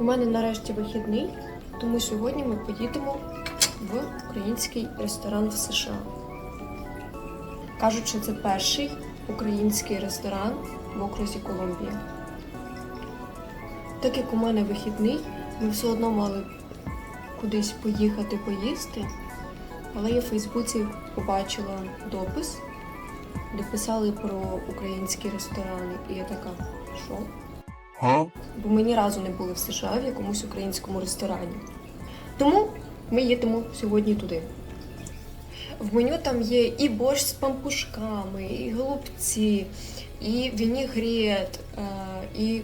У мене нарешті вихідний, тому сьогодні ми поїдемо в український ресторан в США. Кажуть, що це перший український ресторан в окрузі Колумбія. Так як у мене вихідний, ми все одно мали кудись поїхати поїсти, але я в Фейсбуці побачила допис, де писали про українські ресторани, і я така, що? Бо ми ні разу не були в США в якомусь українському ресторані. Тому ми їдемо сьогодні туди. В меню там є і борщ з пампушками, і голубці, і вінігрет, е, і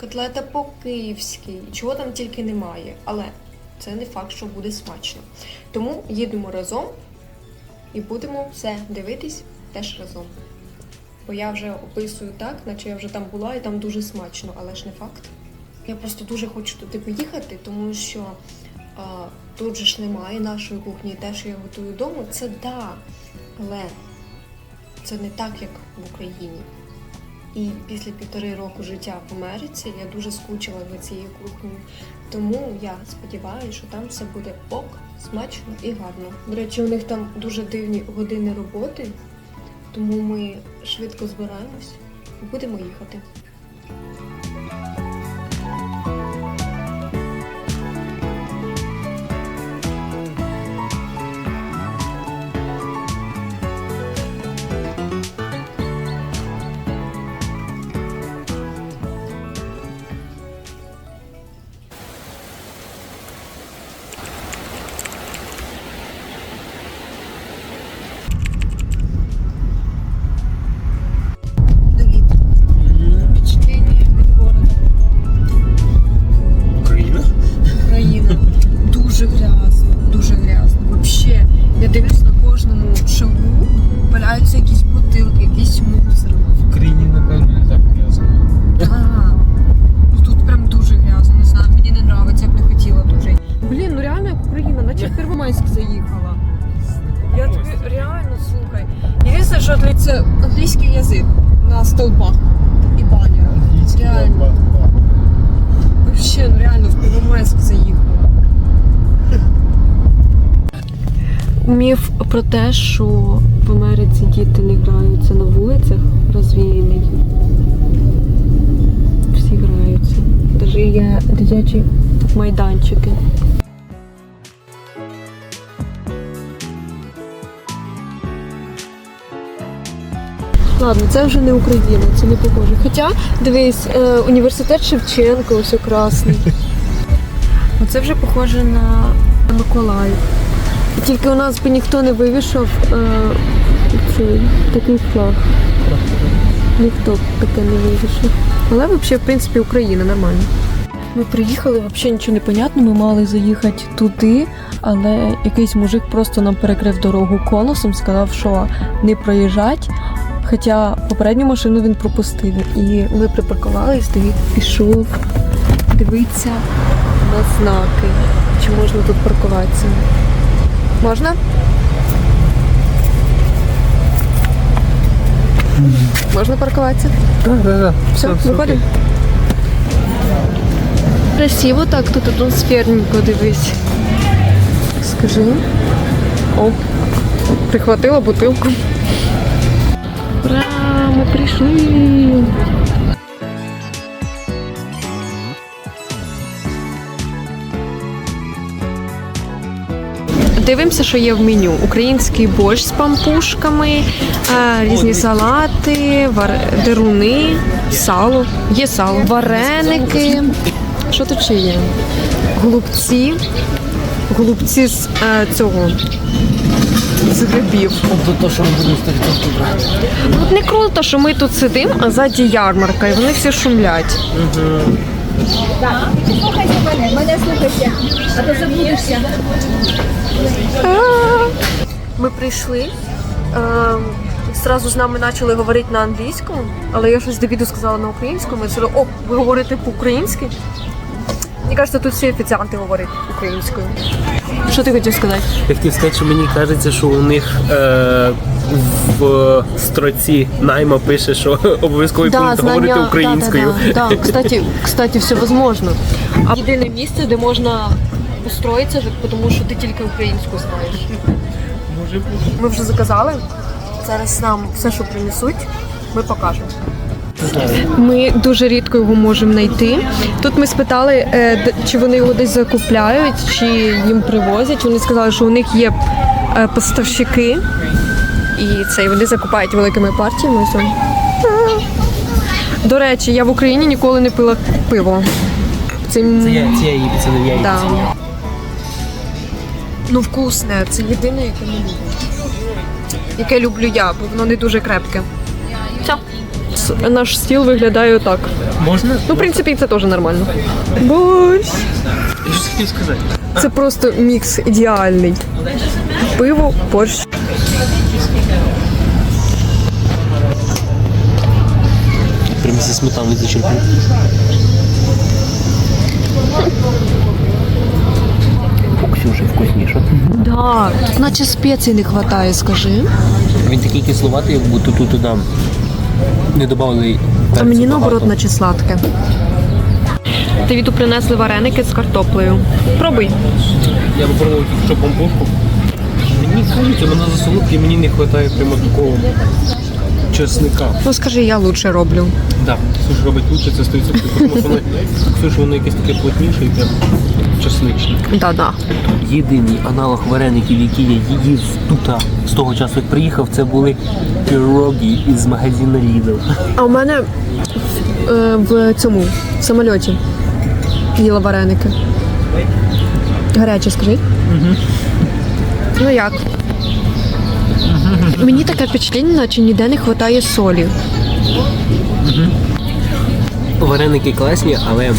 котлета по-київськи, чого там тільки немає. Але це не факт, що буде смачно. Тому їдемо разом і будемо все дивитись теж разом. Бо я вже описую так, наче я вже там була і там дуже смачно, але ж не факт. Я просто дуже хочу туди поїхати, тому що а, тут же ж немає нашої кухні, і те, що я готую вдома, це да. Але це не так, як в Україні. І після півтори року життя в Америці я дуже скучила за цією кухнею. Тому я сподіваюся, що там все буде ок, смачно і гарно. До речі, у них там дуже дивні години роботи, тому ми швидко збираємось і будемо їхати. Валяються якісь бутилки, якийсь мусор. В Україні, напевно, не так грязно. Да. Ну тут прям дуже грязно, не знаю, мені не подобається, я б не хотіла дуже. Блін, ну реально як Україна, наче в Первомайськ заїхала. Я тобі реально слухай. Єдине, що це англійський язик на столбах і банерах. Реально. Вообще, ну реально в Первомайськ заїхала. Міф про те, що в Америці діти не граються на вулицях, розвіяний. Всі граються. Навіть є дитячі майданчики. Ладно, це вже не Україна, це не похоже. Хоча, дивись, е, університет Шевченко, ось красний. Оце вже похоже на Миколаїв. Тільки у нас би ніхто не вивішав е, цей такий флаг. Ніхто б таке не вивішав. Але взагалі, в принципі, Україна нормально. Ми приїхали, взагалі нічого не понятно. Ми мали заїхати туди, але якийсь мужик просто нам перекрив дорогу колесом, сказав, що не проїжджать. Хоча попередню машину він пропустив. І ми припаркувались, Давід пішов дивитися на знаки. Чи можна тут паркуватися? Можна? Можна паркуватися? Так, так, так. Все, виходимо. Красиво так, тут атмосферненько дивись. Скажи. Оп. Прихватила бутилку. Ура, ми прийшли. Дивимося, що є в меню. Український борщ з пампушками, е, різні салати, вар... деруни, сало. Є сало, вареники. Що тут ще є? Голубці. Голубці з е, цього. З грибів. Тобто то, що ми будемо 100% брати. От не круто, що ми тут сидимо, а ззаді ярмарка, і вони всі шумлять. Слухайся мене, мене слухайся, а то забудешся. Ми прийшли. Зразу з нами почали говорити на англійському, але я щось Давіду сказала на українському. Ми сказали, о, ви говорите по-українськи. Мені кажеться, тут всі офіціанти говорять українською. Що ти хотів сказати? Я хотів сказати, що мені кажеться, що у них е, в строці найма пише, що обов'язковий пункт говорити українською. Да, да, да. Кстати, кстати, все возможно. А єдине місце, де можна устроїтися, тому що ти тільки українську знаєш. Може бути. Ми вже заказали. Зараз нам все, що принесуть, ми покажемо. Ми дуже рідко його можемо знайти. Тут ми спитали, е, чи вони його десь закупляють, чи їм привозять. Вони сказали, що у них є е, поставщики, і це і вони закупають великими партіями. До речі, я в Україні ніколи не пила пиво. Цим... Це я, це я її це я її. Да. Ну, вкусне, це єдине, яке не люблю. Яке люблю я, бо воно не дуже крепке. Все. Наш стіл виглядає отак. Можна? Ну, в принципі, це теж нормально. Борщ. Я щось хотів сказати. Це просто мікс ідеальний. Пиво, борщ. Прямо зі сметаною зачерпнув. Ксюша, вкусніше. Да, тут наче спецій не вистачає, скажи. Він такий кисловатий, будто тут туди не додали. А мені наоборот наче сладке. Давіду принесли вареники з картоплею. Пробуй. Я попробував тільки що помпушку. Мені кажуть, вона за солодкий, мені не вистачає прямо такого чесника. Ну скажи, я лучше роблю. Так, Ксюша робить лучше, це 100%, тому що воно, Ксюша, воно якесь таке плотніше і прям чесничне. Да-да. Єдиний аналог вареників, які я їв тут з того часу, як приїхав, це були піроги із магазину Lidl. А у мене е, в цьому в самольоті їла вареники. Гарячі, скажи. Угу. Ну як? Мені таке впечатлення, наче ніде не вистачає солі. Вареники класні, але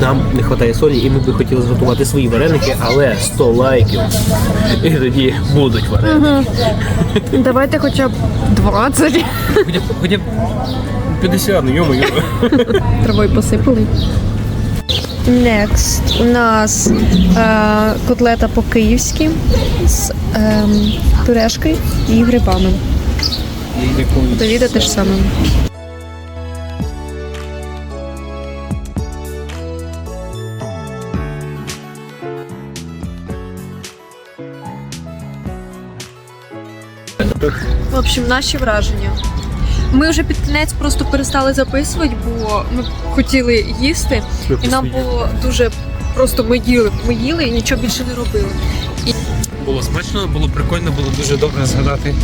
нам не вистачає солі, і ми би хотіли зготувати свої вареники, але 100 лайків. І тоді будуть вареники. Давайте хоча б 20. Хоча б, хоча б 50, ну йому Травою посипали. Next. У нас е, котлета по-київськи з е, пюрешкою і грибами. Давіда те ж саме. В общем, наші враження. Ми вже під кінець просто перестали записувати, бо ми хотіли їсти, і нам було дуже просто ми їли, ми їли і нічого більше не робили. Було смачно, було прикольно, було дуже добре згадати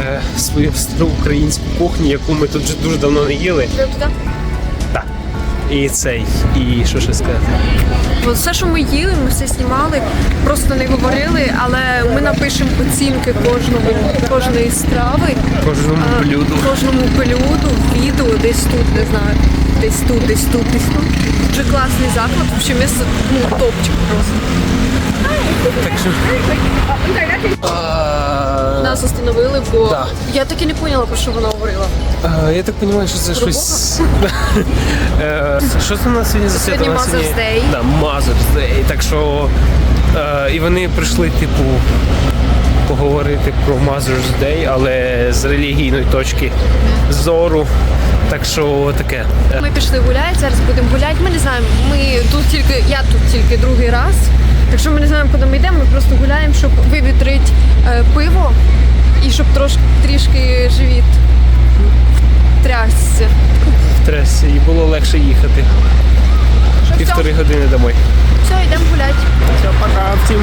е, свою стару українську кухню, яку ми тут вже дуже давно не їли. Туди? І цей, і що ще сказати. От все, що ми їли, ми все знімали, просто не говорили, але ми напишемо оцінки кожному кожної страви, Кожному а, блюду. кожному блюду, відео, десь тут, не знаю, десь тут, десь тут, десь тут. Дуже класний заклад, взагалі місце ну, топчик просто. Так що. Нас остановили, бо Да. я так і не поняла, про що вона говорила. А, я так розумію, що це щось. Е, Що це у нас сьогодні за свято? Сьогодні Mother's Day. Да, Mother's Day. Так що. е, І вони прийшли, типу, поговорити про Mother's Day, але з релігійної точки зору. Так що таке. Ми пішли гуляти, зараз будемо гуляти. Ми не знаємо. Ми тут тільки, я тут тільки другий раз. Так що ми не знаємо, куди ми йдемо. Ми просто гуляємо, щоб вивітрити е, пиво і щоб трошки трішки живіт трясся. в тресі, і було легше їхати. Що все, Півтори години домой. все, йдемо гуляти. Все, пока всім.